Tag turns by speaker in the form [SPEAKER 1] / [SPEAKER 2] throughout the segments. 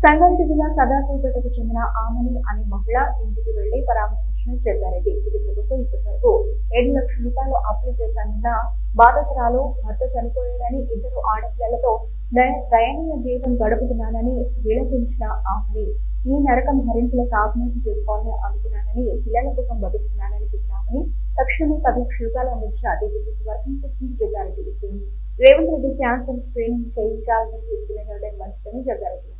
[SPEAKER 1] సంగారెడ్డి జిల్లా సదాశివపేటకు చెందిన ఆమని అనే మహిళ ఇంటికి వెళ్ళి పరామర్శించిన చెల్లారెడ్డి చికిత్స కోసం ఇప్పటి వరకు ఏడు లక్షల రూపాయలు అప్పులు చేశానన్న బాధితురాలు భర్త చనిపోయాడని ఇద్దరు ఆడపిల్లలతో దయ- దయనీయ జీవితం గడుపుతున్నానని విలపించిన ఆమని ఈ నరకం భరించలేక ఆత్మహత్య చేసుకోవాలని అనుకున్నానని పిల్లల కోసం బతుకుతున్నానని చెప్పినామని తక్షణమే పది లక్షల రూపాయలు అందించిన TPCC working president Jaggareddy Revanth Reddy cancer screening చేయించాలని తీసుకునే నిర్ణయం మంచిదని జగ్గారెడ్డి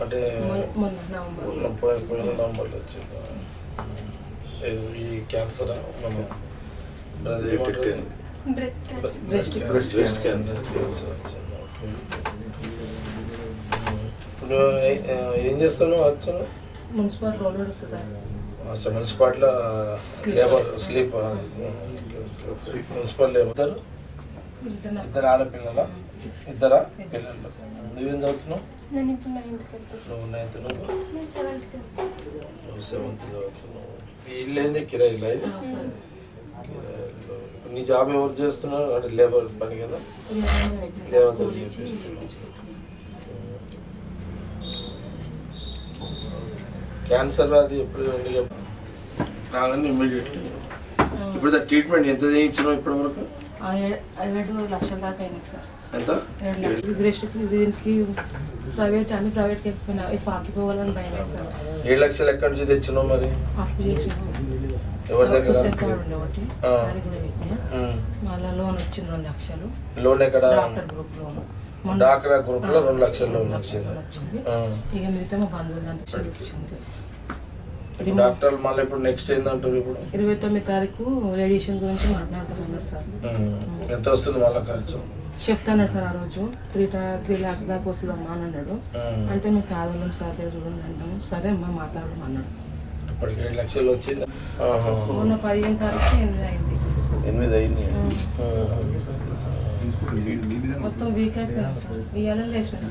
[SPEAKER 2] అంటే
[SPEAKER 3] మొన్న- మొన్న నవంబర్.
[SPEAKER 2] పోయిన నవంబర్లో వచ్చింది. ఈ క్యాన్సర్? మన బ్రెస్ట్ క్యాన్సర్ ఇప్పుడు ఏ- చేస్తాను అర్చన?
[SPEAKER 3] మున్సిపల్ రోడ్ వస్తుంది సార్.
[SPEAKER 2] మున్సిపాలిటీలో. Labour sleep. Municipal labour.
[SPEAKER 3] ఇద్దరు?
[SPEAKER 2] ఆడపిల్లల? ఇద్దరా. పిల్లలు. నువ్వేం చదువుతున్నావు?
[SPEAKER 4] నేను ఇప్పుడు నైన్త్కి
[SPEAKER 2] నైన్త్
[SPEAKER 4] నేను సెవెంత్కి
[SPEAKER 2] సెవెంత్ చదువుతున్నావు. ఇల్లు ఏంది?
[SPEAKER 3] సార్.
[SPEAKER 2] కిరాయిలో ఇప్పుడు నీ జాబ్ ఎవరు చేస్తున్నారు? అంటే లేబర్ పని కదా? చేపిస్తున్నావు క్యాన్సర్ వ్యాధి ఎప్పుడు ఉండి కాగానే ఇమ్మీడియట్లీ ఇప్పుడు ట్రీట్మెంట్ ఎంత చేయించినావు ఇప్పటి వరకు?
[SPEAKER 3] ఏడు లక్షల దాకా అయినాయి సార్.
[SPEAKER 2] ఎంత?
[SPEAKER 3] దీనికి ప్రైవేట్ అన్ని ప్రైవేట్కి వెళ్ళిపోయినా ఇప్పుడు ఆగిపోవాలని భయం వేసి సార్
[SPEAKER 2] ఏడు లక్షలు ఎక్కడి నుంచి తెచ్చినావు మరి?
[SPEAKER 3] అప్పు సార్
[SPEAKER 2] ఎవరి దగ్గర?
[SPEAKER 3] ఒకటి. మళ్ళీ లోన్ వచ్చింది రెండు లక్షలు.
[SPEAKER 2] లోన్ ఎక్కడ?
[SPEAKER 3] Doctor group loan.
[SPEAKER 2] డాక్రా గ్రూప్లో రెండు లక్షల లోన్ వచ్చింది.
[SPEAKER 3] ఇక మిగతా మా బంధువులు వచ్చింది
[SPEAKER 2] డాక్టర్లు మళ్ళీ ఇప్పుడు నెక్స్ట్ ఏందంటారు ఇప్పుడు?
[SPEAKER 3] ఇరవై తొమ్మిది తారీఖు రేడియేషన్ గురించి మాట్లాడుతున్నారు సార్.
[SPEAKER 2] ఎంత వస్తుంది మళ్ళీ ఖర్చు?
[SPEAKER 3] చెప్తాను సార్ ఆ రోజు. త్రీ త్రీ ల్యాక్స్ దాకా వస్తుందమ్మా అని అన్నాడు. అంటే నువ్వు పేదవాళ్ళం సార్ చూడండి అంటాము సరే అమ్మా మాట్లాడడం అన్నాడు.
[SPEAKER 2] ఇప్పటికి ఏడు లక్షలు వచ్చింది.
[SPEAKER 3] మొన్న పదిహేను తారీఖు ఎనిమిది అయింది.
[SPEAKER 5] ఎనిమిది అయింది.
[SPEAKER 3] మొత్తం వీక్ అయిపోయాను సార్. ఇవాళ లేచిన.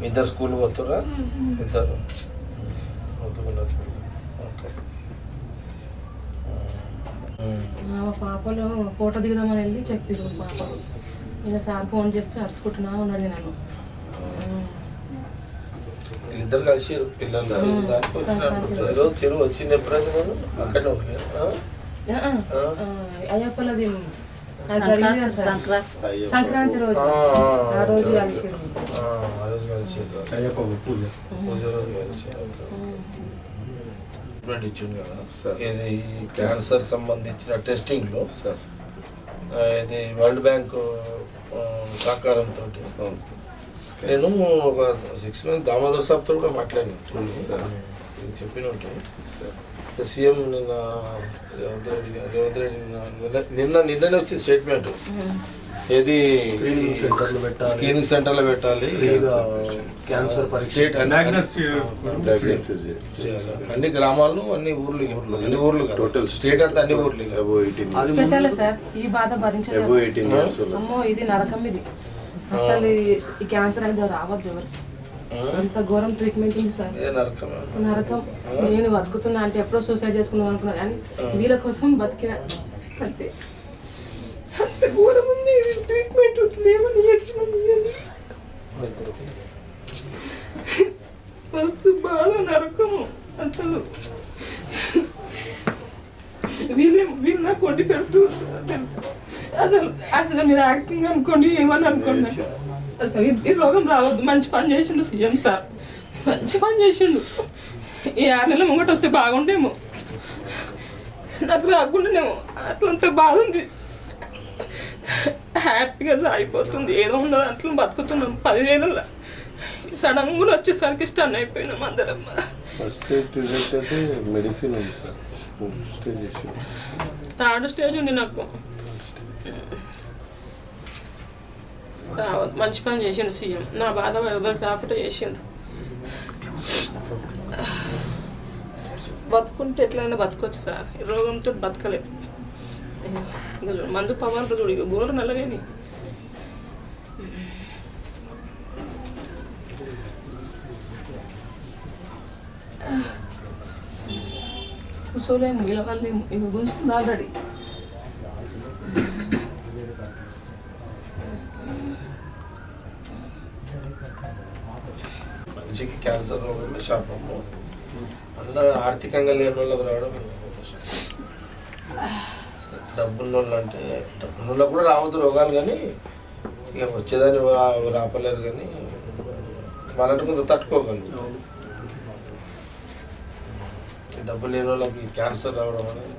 [SPEAKER 2] మీ ఇద్దరు స్కూల్ పోతురా ఇద్దరు. పోతున్నారు ఓకే.
[SPEAKER 3] మా పాపలు ఫోటో దిగుదామని వెళ్ళి చెప్పారు పాప. ఇక సార్ ఫోన్ చేస్తే అరుచుకుంటున్నా ఉన్నాడు నన్ను
[SPEAKER 2] వీళ్ళిద్దరు కలిసి పిల్లలు. దానికి వచ్చినప్పుడు చెరువు వచ్చింది ఎప్పుడైనా నేను అక్కడే
[SPEAKER 3] అయ్యప్పలది. సంక్రాంతి రోజు. ఆ రోజు కలిసిరు
[SPEAKER 2] ఆ రోజు కలిసి
[SPEAKER 5] అయ్యప్ప పూజ.
[SPEAKER 2] పూజ రోజు కలిసి ట్రీట్మెంట్ ఇచ్చింది కదా.
[SPEAKER 5] సార్.
[SPEAKER 2] ఇది క్యాన్సర్ సంబంధించిన టెస్టింగ్లో
[SPEAKER 5] సార్.
[SPEAKER 2] ఆ, ఇది వరల్డ్ బ్యాంక్ సహకారంతో నేను ఒక సిక్స్ మంత్స్ దామోదర్ సాబ్తో కూడా మాట్లాడాను
[SPEAKER 5] సార్.
[SPEAKER 2] ఇది చెప్పిన ఉంటే
[SPEAKER 5] సార్.
[SPEAKER 2] సీఎం నిన్న రేవంత్ రెడ్డి గారు- రేవంత్ రెడ్డి నిన్న నిన్న నిన్ననే వచ్చింది స్టేట్మెంట్. ఏది. స్క్రీనింగ్ సెంటర్లో పెట్టాలి.
[SPEAKER 5] క్యాన్సర్
[SPEAKER 2] స్టేట్ అన్ని- గ్రామాలు అన్ని ఊర్లు అన్ని ఊర్లు.
[SPEAKER 5] Total.
[SPEAKER 2] స్టేట్ అంతా అన్ని ఊర్లు
[SPEAKER 3] సార్? ఈ బాధ
[SPEAKER 5] అబో
[SPEAKER 3] భరించలేదు
[SPEAKER 5] ఎయిటీన్ ఇయర్స్
[SPEAKER 3] అమ్మో ఇది నరకం ఇది. అసలు ఈ- క్యాన్సర్ అనేది రావద్దు ఎవరికి అంత ఘోరం ట్రీట్మెంట్ ఉంది సార్.
[SPEAKER 2] నరకం.
[SPEAKER 3] నేను బతుకుతున్నా అంటే ఎప్పుడో సూసైడ్ చేసుకుందాం అనుకున్నా కానీ వీళ్ళ కోసం బతికిన అంతే. అంత ఘోరం ఉంది. ట్రీట్మెంట్ లేవని ఎట్లుంది అని. మస్తు నరకము అసలు. వీళ్ళే వీళ్ళు నాకు కొట్టి పెడుతూ తెలుసు? అసలు అసలు మీరు యాక్టింగ్ అనుకోండి ఏమని అనుకోండి? అసలు ఈ- రోగం రావద్దు. మంచి పని చేసిండు సీఎం సార్. మంచి పని చేసిండు. ఈ ఆరు నెలల ముంగట వస్తే బాగుండేమో. నాకు రాకుండానేమో. అట్లంత బాధ ఉంది హ్యాపీగా సాగిపోతుంది. ఏదో ఉండదు అట్లా బతుకుతున్నాం. పదివేలలో సడన్గా వచ్చేసరికి స్టన్ అయిపోయినాం అందరం.
[SPEAKER 5] ఫస్ట్ అయితే మెడిసిన్ ఉంది సార్. స్టేజ్
[SPEAKER 3] థర్డ్ స్టేజ్ ఉంది నాకు. మంచి పని చేసిండు సీఎం. నా బాధ ఎవరికి రాకుండా చేసిండు. బతుకుంటే ఎట్లయినా బతకొచ్చు సార్. రోగంతో బతకలేదు ఇంకా చూడు, మందు పవన్ చూడు ఇక గోరు నల్లగాని కూర్చోలేము నిలవలేము ఇక గుంజుతుంది ఆల్రెడీ.
[SPEAKER 2] మనిషికి క్యాన్సర్ రోగమే శాపము. అందులో ఆర్థికంగా లేని వాళ్ళకి రావడం డబ్బున్నోళ్ళు అంటే డబ్బున్న కూడా రావద్దు రోగాలు కానీ ఇక వచ్చేదాన్ని రా- రాపలేరు కానీ వాళ్ళంటే కొంత తట్టుకోగలరు. డబ్బు లేని వాళ్ళకి క్యాన్సర్ రావడం అనేది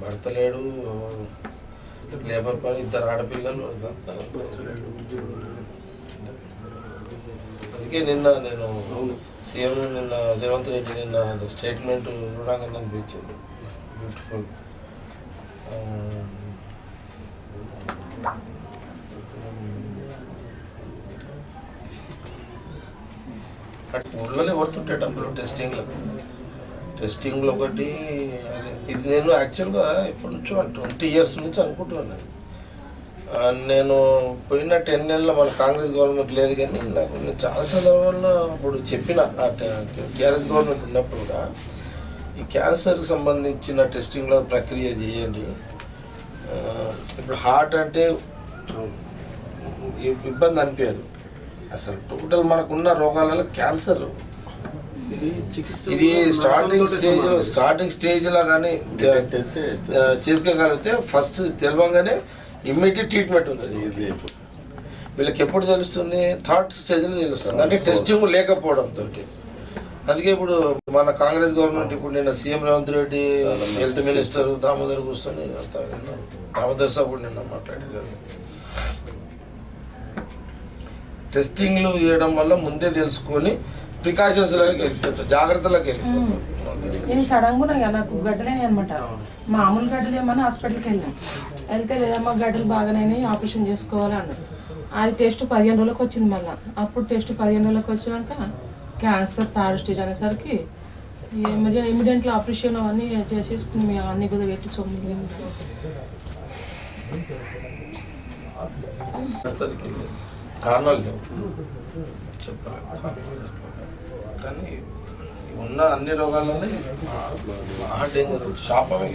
[SPEAKER 2] భర్త లేడు లేబర్ పని ఇద్దరు ఆడపిల్లలు ఇదంతా. అందుకే నిన్న నేను సీఎం నిన్న రేవంత్ రెడ్డి నిన్న స్టేట్మెంట్ చూడగానే అనిపించింది బ్యూటిఫుల్ ఊళ్ళోనే పడుతుంటే డబ్బులు టెస్టింగ్లకు టెస్టింగ్లో ఒకటి అదే ఇది నేను యాక్చువల్గా ఎప్పటి నుంచో ట్వంటీ ఇయర్స్ నుంచి అనుకుంటున్నాను నేను పోయిన టెన్ నెలల మన కాంగ్రెస్ గవర్నమెంట్ లేదు కానీ నాకు నేను చాలా సందర్భాల్లో ఇప్పుడు చెప్పిన టీఆర్ఎస్ గవర్నమెంట్ ఉన్నప్పుడు కూడా ఈ క్యాన్సర్కి సంబంధించిన టెస్టింగ్లో ప్రక్రియ చేయండి ఇప్పుడు హార్ట్ అంటే ఇబ్బంది అనిపించదు అసలు టోటల్ మనకున్న రోగాలలో క్యాన్సర్ ఇది స్టార్టింగ్ స్టేజ్ స్టార్టింగ్ స్టేజ్లో కానీ
[SPEAKER 5] అయితే
[SPEAKER 2] చేసుకోగలిగితే ఫస్ట్ తెలవంగానే ఇమ్మీడియట్ ట్రీట్మెంట్ ఉంది.
[SPEAKER 5] ఈజీ అయిపోతుంది.
[SPEAKER 2] వీళ్ళకి ఎప్పుడు తెలుస్తుంది? థర్డ్ స్టేజ్లో తెలుస్తుంది. అంటే టెస్టింగ్ లేకపోవడంతో అందుకే ఇప్పుడు మన కాంగ్రెస్ గవర్నమెంట్ ఇప్పుడు నిన్న CM Revanth Reddy health minister Damodar కూర్చొని. దామోదర్ సాబ్ కూడా నిన్న మాట్లాడారు. టెస్టింగ్లు చేయడం వల్ల ముందే తెలుసుకొని ప్రికాషన్స్లోకి వెళ్ళిపోతారు జాగ్రత్తలోకి వెళ్ళిపోతారు
[SPEAKER 3] నేను సడన్గా ఇక నాకు గడ్డలేని అనమాట మామూలు గడ్డలు ఏమన్నా హాస్పిటల్కి వెళ్ళాం వెళ్తే లేదమ్మా గడ్డలు బాగానే ఆపరేషన్ చేసుకోవాలి అన్నారు అది టెస్ట్ పదిహేను రోజులకు వచ్చింది మళ్ళీ. అప్పుడు టెస్ట్ పదిహేను రోజులకు వచ్చినాక క్యాన్సర్ థర్డ్ స్టేజ్ అనేసరికి ఇమీడియట్గా ఆపరేషన్ అవన్నీ చేసేసుకుని మేము అన్ని కూడా పెట్టి
[SPEAKER 2] కారణాలు లేవు. చెప్పలేము. కానీ ఉన్న అన్ని రోగాలని మహా డేంజర్ శాపమే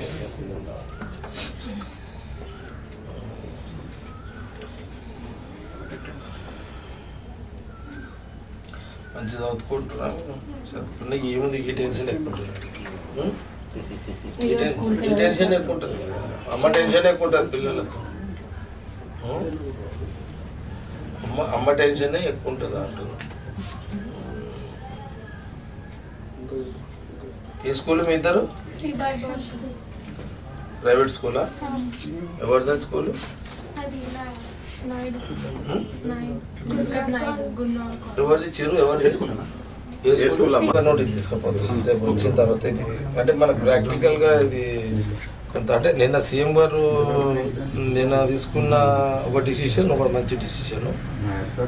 [SPEAKER 2] మంచి చదువుకుంటున్నాను చదువుకున్నా ఏముంది? ఈ టెన్షన్ ఎక్కువ ఉంటుంది. ఈ టెన్షన్ ఎక్కువ ఉంటుంది. అమ్మ టెన్షన్ ఎక్కువ ఉంటుంది పిల్లలకు. అమ్మ అమ్మ టెన్షనే ఎక్కువ ఉంటుంది అంటున్నా ఏ స్కూల్ మీ ఇద్దరు? ప్రైవేట్ స్కూలా? ఎవరిదని స్కూల్? ఎవరిది చిరు ఎవరిది? నోటీస్ తీసుకుపోతుంది. రేపు వచ్చిన తర్వాత ఇది అంటే మనకు ప్రాక్టికల్గా ఇది కొంత అంటే నిన్న సీఎం గారు నిన్న తీసుకున్న ఒక డిసిషన్ ఒక మంచి డిసిషన్.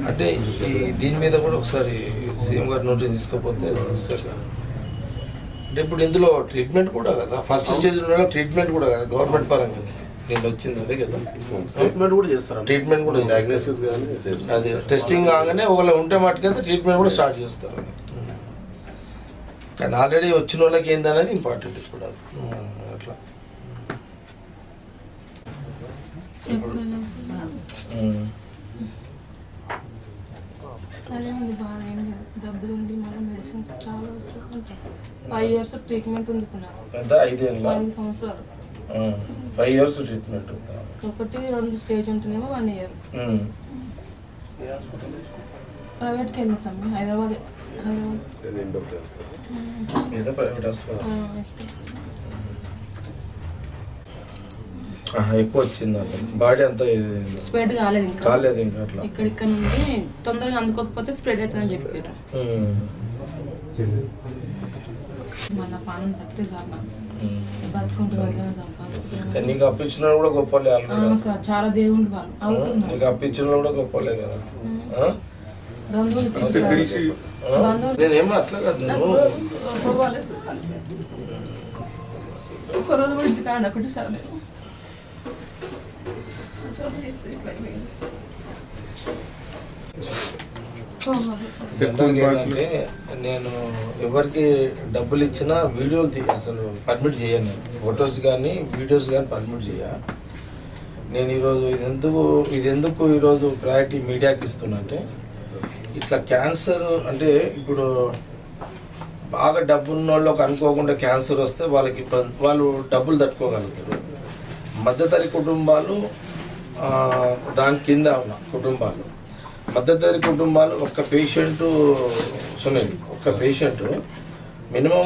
[SPEAKER 2] అంటే ఈ దీని మీద కూడా ఒకసారి సీఎం గారు నోటీస్ తీసుకపోతే సరే అంటే ఇప్పుడు ఇందులో ట్రీట్మెంట్ కూడా కదా. ఫస్ట్ స్టేజ్ ట్రీట్మెంట్ కూడా కదా గవర్నమెంట్ పరంగా నేను వచ్చింది అదే కదా.
[SPEAKER 6] ట్రీట్మెంట్ కూడా చేస్తారా?
[SPEAKER 2] ట్రీట్మెంట్ కూడా.
[SPEAKER 5] డయాగ్నోసిస్.
[SPEAKER 2] అది టెస్టింగ్ కాగానే ఒకవేళ ఉంటే మటుకైతే ట్రీట్మెంట్ కూడా స్టార్ట్ చేస్తారు. కానీ ఆల్రెడీ వచ్చిన వాళ్ళకి ఏందనేది ఇంపార్టెంట్ ఇప్పుడు అట్లా. ఇప్పుడు.
[SPEAKER 3] అదే ఉంది బాగా ఏం లేదు. డబ్బులు ఉంది మళ్ళీ మెడిసిన్స్ చాలా అవసరం ఫైవ్ ఇయర్స్ ట్రీట్మెంట్ ఉంది
[SPEAKER 2] ఐదేళ్ళ
[SPEAKER 3] ఐదు సంవత్సరాలు.
[SPEAKER 2] ఫైవ్ ఇయర్స్ ట్రీట్మెంట్
[SPEAKER 3] ఒకటి రెండు స్టేజ్ ఉంటేనేమో వన్ ఇయర్. ప్రైవేట్కి వెళ్తాము హైదరాబాద్. హైదరాబాద్.
[SPEAKER 2] ఏదో ప్రైవేట్ హాస్పిటల్. ఎక్కువ వచ్చింది బాడీ అంతా
[SPEAKER 3] స్ప్రెడ్ కాలేదు ఇంకా.
[SPEAKER 2] కాలేదు ఇంకా అట్లా.
[SPEAKER 3] ఇక్కడ ఇక్కడ నుండి తొందరగా అందుకోకపోతే స్ప్రెడ్ అవుతుందని చెప్పారు. మన పానం తప్పితే చాలు. నాకు.
[SPEAKER 2] అప్పించిన కూడా గొప్పలే
[SPEAKER 3] చాలా దేవుడు వాళ్ళు.
[SPEAKER 2] నీకు అప్పించిన కూడా గొప్పలే కదా? నేనేమో అట్లా కాదు
[SPEAKER 3] కూడా ఆయన ఒకటి సార్. నేను అసలు ఇది ఇట్లా అయిపోయింది. పోవాలి సార్.
[SPEAKER 2] జనరల్గా ఏంటంటే నేను ఎవరికి డబ్బులు ఇచ్చినా వీడియోలు తీ అసలు పర్మిట్ చేయను ఫొటోస్ కానీ వీడియోస్ కానీ పర్మిట్ చేయ. నేను ఈరోజు ఇది ఎందుకు ఇది ఎందుకు ఈరోజు ప్రయారిటీ మీడియాకి ఇస్తున్నంటే ఇట్లా క్యాన్సర్ అంటే ఇప్పుడు బాగా డబ్బు ఉన్న వాళ్ళకి అనుకోకుండా క్యాన్సర్ వస్తే వాళ్ళకి ఇబ్బంది వాళ్ళు డబ్బులు తట్టుకోగలుగుతారు. మధ్యతరి కుటుంబాలు దాని కింద ఉన్న కుటుంబాలు. మధ్యతరి కుటుంబాలు ఒక్క పేషెంట్ సునీల్ ఒక్క పేషెంట్ మినిమం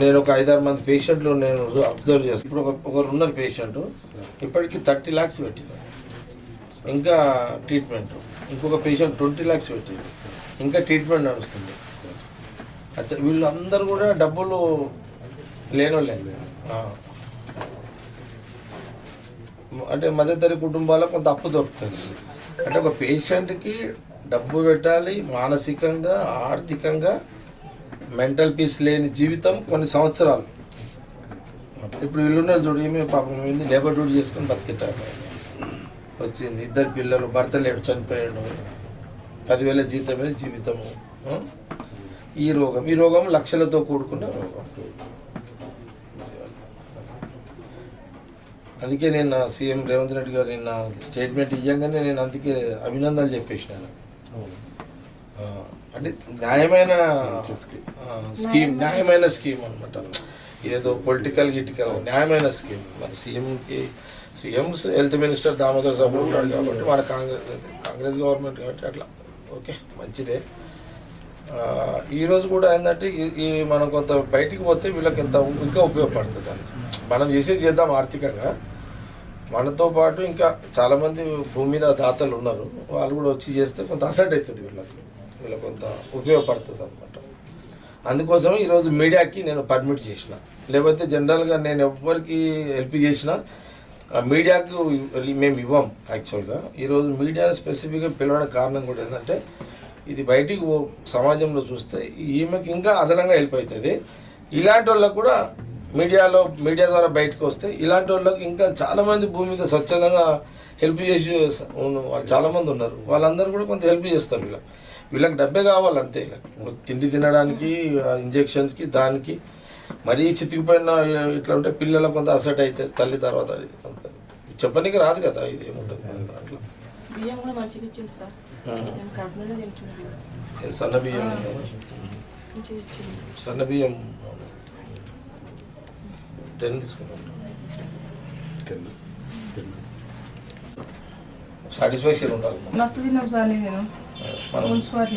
[SPEAKER 2] నేను ఒక ఐదారు మంది పేషెంట్లు నేను అబ్జర్వ్ చేస్తాను ఇప్పుడు ఒకరు ఉన్నారు పేషెంట్ ఇప్పటికీ థర్టీ ల్యాక్స్ పెట్టిన ఇంకా ట్రీట్మెంట్ ఇంకొక పేషెంట్ ట్వంటీ ల్యాక్స్ పెట్టింది. ఇంకా ట్రీట్మెంట్ నడుస్తుంది. అచ్చా వీళ్ళందరూ కూడా డబ్బులు లేనోళ్ళే. అంటే మధ్యతరి కుటుంబాలకు కొంత అప్పు దొరుకుతుంది. అంటే ఒక పేషెంట్కి డబ్బు పెట్టాలి మానసికంగా ఆర్థికంగా మెంటల్ పీస్ లేని జీవితం కొన్ని సంవత్సరాలు. ఇప్పుడు వీళ్ళున్నారు చూడు ఏమి పాపం ఏంది లేబర్ డ్యూటీ చేసుకొని బతికెట్టారు వచ్చింది ఇద్దరు పిల్లలు భర్త లేడు చనిపోయాడు. పదివేల జీతమే జీవితము. ఈ రోగం ఈ రోగం లక్షలతో కూడుకున్న రోగం. అందుకే నేను సీఎం రేవంత్ రెడ్డి గారు నిన్న స్టేట్మెంట్ ఇవ్వగానే నేను అందుకే అభినందనలు చెప్పేసినాను అంటే న్యాయమైన స్కీమ్ న్యాయమైన స్కీమ్ అనమాట ఏదో పొలిటికల్ గిటికల్ న్యాయమైన స్కీమ్ మరి సీఎంకి సీఎం హెల్త్ మినిస్టర్ దామోదర్ సభ ఉంటాడు కాబట్టి మన కాంగ్రెస్ కాంగ్రెస్ గవర్నమెంట్ కాబట్టి అట్లా. ఓకే మంచిదే. ఆ, ఈ రోజు కూడా ఏంటంటే ఈ- ఈ మనం కొంత బయటికి పోతే వీళ్ళకి ఎంత ఇంకా ఉపయోగపడుతుంది అని. మనం చేసేది చేద్దాం ఆర్థికంగా. మనతో పాటు ఇంకా చాలామంది భూమి మీద దాతలు ఉన్నారు. వాళ్ళు కూడా వచ్చి చేస్తే కొంత అసెట్ అవుతుంది వీళ్ళకి. వీళ్ళకి కొంత ఉపయోగపడుతుంది అనమాట అందుకోసం ఈరోజు మీడియాకి నేను పర్మిట్ చేసిన. లేకపోతే జనరల్గా నేను ఎవరికి హెల్ప్ చేసినా ఆ మీడియాకు మేము ఇవ్వం యాక్చువల్గా. ఈరోజు మీడియాని స్పెసిఫిక్గా పిలవడానికి కారణం కూడా ఏంటంటే ఇది బయటికి సమాజంలో చూస్తే ఈమెకి ఇంకా అదనంగా హెల్ప్ అవుతుంది. ఇలాంటి వాళ్ళకు కూడా మీడియాలో మీడియా ద్వారా బయటకు వస్తే ఇలాంటి వాళ్ళకి ఇంకా చాలామంది భూమి మీద స్వచ్ఛందంగా హెల్ప్ చేసి వాళ్ళు చాలామంది ఉన్నారు. వాళ్ళందరూ కూడా కొంత హెల్ప్ చేస్తారు వీళ్ళకి వీళ్ళకి డబ్బే కావాలి అంతే తిండి తినడానికి ఇంజెక్షన్స్కి దానికి. మరీ చితికిపోయిన ఇట్లా ఉంటే పిల్లలకు కొంత అసెట్ అయితే తల్లి తర్వాత చెప్పనీకి రాదు కదా ఇది ఏముంటుంది అట్లా సన్న బియ్యం సన్న బియ్యం టెన్ తీసుకున్నాం సాటిస్ఫాక్షన్ ఉండాలి
[SPEAKER 3] మస్తు తిన్నాం సార్ నేను.
[SPEAKER 2] మనం
[SPEAKER 3] మున్సిపాలిటీ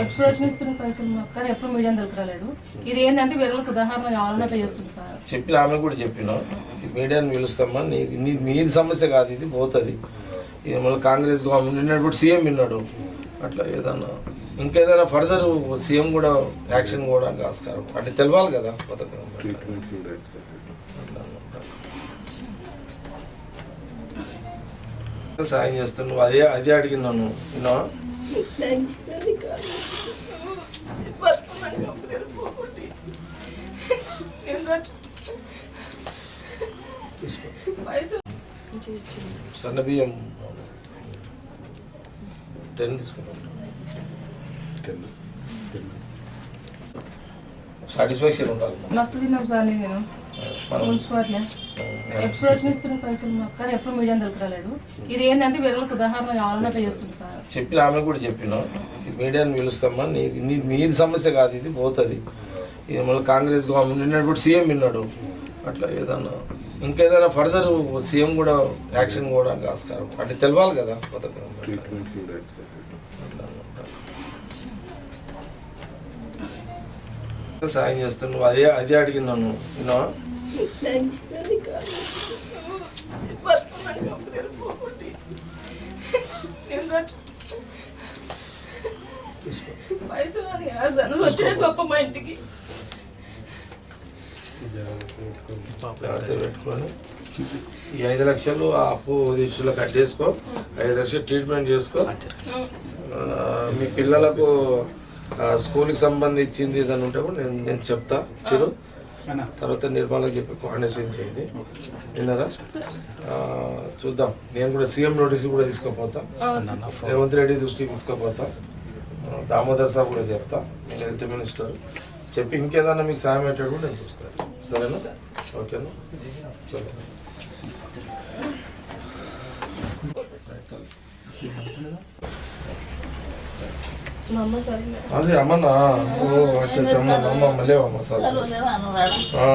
[SPEAKER 3] ఎప్పుడు వచ్చిన ఇస్తున్న పైసలు మాకు కానీ ఎప్పుడు మీడియా దొరకరాలేడు ఇది ఏంటంటే వేరేలకు ఉదాహరణ కావాలని అట్లా చేస్తుంది సార్.
[SPEAKER 2] చెప్పి ఆమె కూడా చెప్పినాం. మీడియాని పిలుస్తామా? నీది నీది సమస్య కాదు ఇది పోతుంది. ఇది మళ్ళీ కాంగ్రెస్ గవర్నమెంట్ నిన్నప్పుడు సీఎం విన్నాడు. అట్లా ఏదన్నా ఇంకేదైనా ఫర్దర్ సీఎం కూడా యాక్షన్ పోవడానికి ఆస్కారం. అంటే తెలవాలి కదా పథకం
[SPEAKER 5] కూడా
[SPEAKER 2] సాయం చేస్తాను. నువ్వు అదే అదే అడిగినాను సన్న బియ్యం. టెన్ సాటిస్ఫాక్షన్ ఉండాలి.
[SPEAKER 3] మస్తు తిన్నాం సార్ నేను. మున్సిపాలిటీ ఎప్పుడు వచ్చిన ఇస్తున్న పైసలు మాకు కానీ ఎప్పుడు మీడియా దొరకరాలేడు ఇది ఏంటంటే వేరేలకు ఉదాహరణ చేస్తుంది సార్.
[SPEAKER 2] చెప్పి ఆమె కూడా చెప్పినాం మీడియాని పిలుస్తామా? నీది నీది సమస్య కాదు ఇది పోతుంది. ఇది మళ్ళీ కాంగ్రెస్ గవర్నమెంట్ నిన్నప్పుడు సీఎం విన్నాడు. అట్లా ఏదన్నా ఇంకేదైనా ఫర్దర్ సీఎం కూడా యాక్షన్ పోవడానికి ఆస్కారం. అంటే తెలవాలి కదా పథకం
[SPEAKER 5] ట్రీట్మెంట్ కూడా అవుతుంది
[SPEAKER 2] సాయం చేస్తాను నువ్వు అదే అదే అడిగినాను
[SPEAKER 3] గొప్ప మా ఇంటికి
[SPEAKER 5] జాగ్రత్త
[SPEAKER 2] పెట్టుకొని. ఈ ఐదు లక్షలు ఆ అప్పు దిశలో కట్టేసుకో. ఐదు లక్షలు ట్రీట్మెంట్ చేసుకో. మీ పిల్లలకు స్కూల్కి సంబంధించింది ఏదైనా ఉంటే కూడా నేను నేను చెప్తా. చిరు. తర్వాత నిర్మలకు చెప్పి కోఆర్డినేషన్ చేయదు విన్నారా? ఆ, చూద్దాం. నేను కూడా సీఎం నోటీస్ కూడా తీసుకోపోతా. రేవంత్ రెడ్డి దృష్టికి తీసుకోపోతా. దామోదర్ సాబ్ కూడా చెప్తా. నేను హెల్త్ మినిస్టర్. చెప్పి ఇంకేదన్నా మీకు సాయం అయ్యేటట్టు కూడా నేను చూస్తాను సరేనా? ఓకేనా? చలో
[SPEAKER 3] సరే
[SPEAKER 2] అదే అమ్మనా? ఓ అచ్చా అచ్చా అమ్మ అమ్మ అమ్మ లేవమ్మ సార్ ఆ,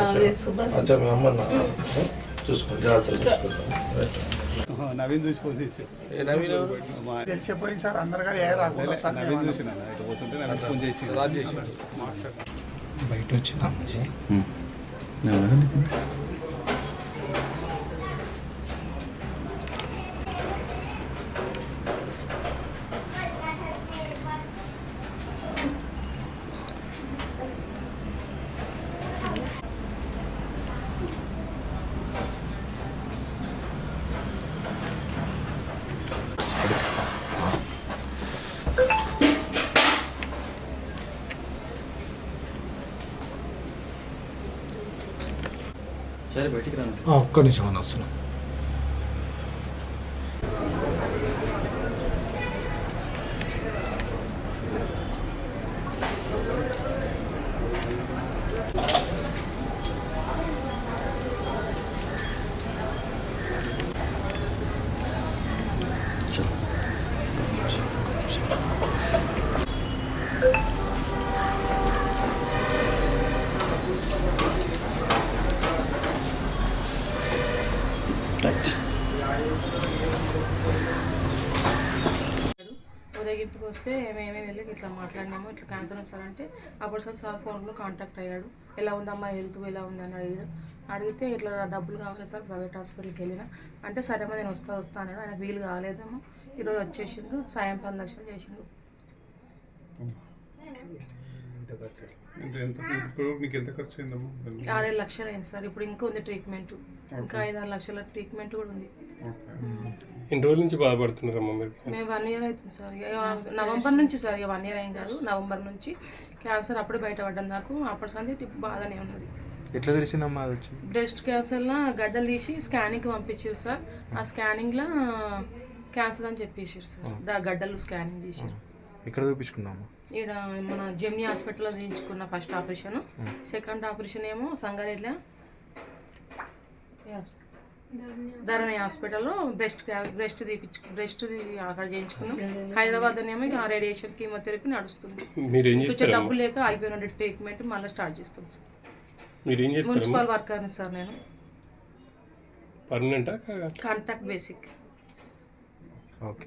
[SPEAKER 2] ఓకే. అచ్చా మీ అమ్మన్నా చూసుకోండి జాగ్రత్త చూసుకుంటాం రైట్.
[SPEAKER 6] నవీన్ చూసి ఫోన్ చేసి.
[SPEAKER 2] ఏ నవీన్? ఎవరు?
[SPEAKER 7] తెలిసిపోయింది సార్ అందరు కానీ ఏ రాకుండా సార్
[SPEAKER 6] నవీన్ చూసిన ఇటు పోతుంటే నవీన్ ఫోన్ చేసి
[SPEAKER 2] రాజ్ చేసిండు.
[SPEAKER 7] బయట వచ్చిన ఒక్క నిమిషం అని వస్తున్నా
[SPEAKER 3] ఊరేగింపుకి వస్తే మేమే వెళ్ళి ఇట్లా మాట్లాడినాము ఇట్లా క్యాన్సర్ వస్తారంటే అప్పుడు సార్ సార్ ఫోన్లో కాంటాక్ట్ అయ్యాడు. ఎలా ఉందమ్మా హెల్త్ ఎలా ఉంది అని అడిగాడు. అడిగితే ఇట్లా డబ్బులు కావాలి సార్ ప్రైవేట్ హాస్పిటల్కి వెళ్ళిన. అంటే సరే అమ్మా నేను వస్తా వస్తా అన్నాడు. ఆయనకు వీలు కాలేదేమో. ఈరోజు వచ్చేసిండు సాయం పది లక్షలు చేసిండు.
[SPEAKER 6] ఎంత ఎంత ఇప్పుడు నీకు ఎంత ఖర్చు అయిందమ్మా?
[SPEAKER 3] ఆరేడు లక్షలు అయింది సార్. ఇప్పుడు ఇంకా ఉంది ట్రీట్మెంట్ ఇంకా ఐదు ఆరు లక్షల ట్రీట్మెంట్ కూడా ఉంది.
[SPEAKER 8] ఎన్ని రోజుల నుంచి బాధపడుతున్నారమ్మా మీరు
[SPEAKER 3] మేము వన్ ఇయర్ అవుతుంది సార్. ఇక నవంబర్ నుంచి సార్ ఇక వన్ ఇయర్ ఏం కాదు. నవంబర్ నుంచి క్యాన్సర్ అప్పుడే బయటపడ్డం నాకు. అప్పటి సంది బాగానే ఉన్నది.
[SPEAKER 7] ఎట్లా తెలిసిందమ్మా అది వచ్చి?
[SPEAKER 3] బ్రెస్ట్ క్యాన్సర్లో గడ్డలు తీసి స్కానింగ్కి పంపించారు సార్. ఆ స్కానింగ్లో క్యాన్సర్ అని చెప్పేసారు సార్. దా గడ్డలు స్కానింగ్ చేసారు
[SPEAKER 7] ఎక్కడ చూపించుకున్నామా
[SPEAKER 3] ఈడ మన జెమినీ హాస్పిటల్లో చేయించుకున్న ఫస్ట్ ఆపరేషన్. సెకండ్ ఆపరేషన్ ఏమో సంగారెడ్డిలో. ఏ హాస్పిటల్ ధరణి హాస్పిటల్లో బ్రెస్ట్ బ్రెస్ట్ తీపించు బ్రెస్ట్ అక్కడ చేయించుకున్నాం. హైదరాబాద్ ఏమో ఇక రేడియేషన్ కీమోథెరపీ నడుస్తుంది.
[SPEAKER 8] మీరు ఏం
[SPEAKER 3] కొంచెం డబ్బు లేక అయిపోయిన ట్రీట్మెంట్ మళ్ళీ స్టార్ట్ చేస్తుంది సార్.
[SPEAKER 8] మీరు ఏం చేస్తారమ్మా
[SPEAKER 3] మున్సిపల్ వర్కర్ని సార్ నేను.
[SPEAKER 8] పర్మనెంటా?
[SPEAKER 3] Contract basic.
[SPEAKER 7] ఓకే.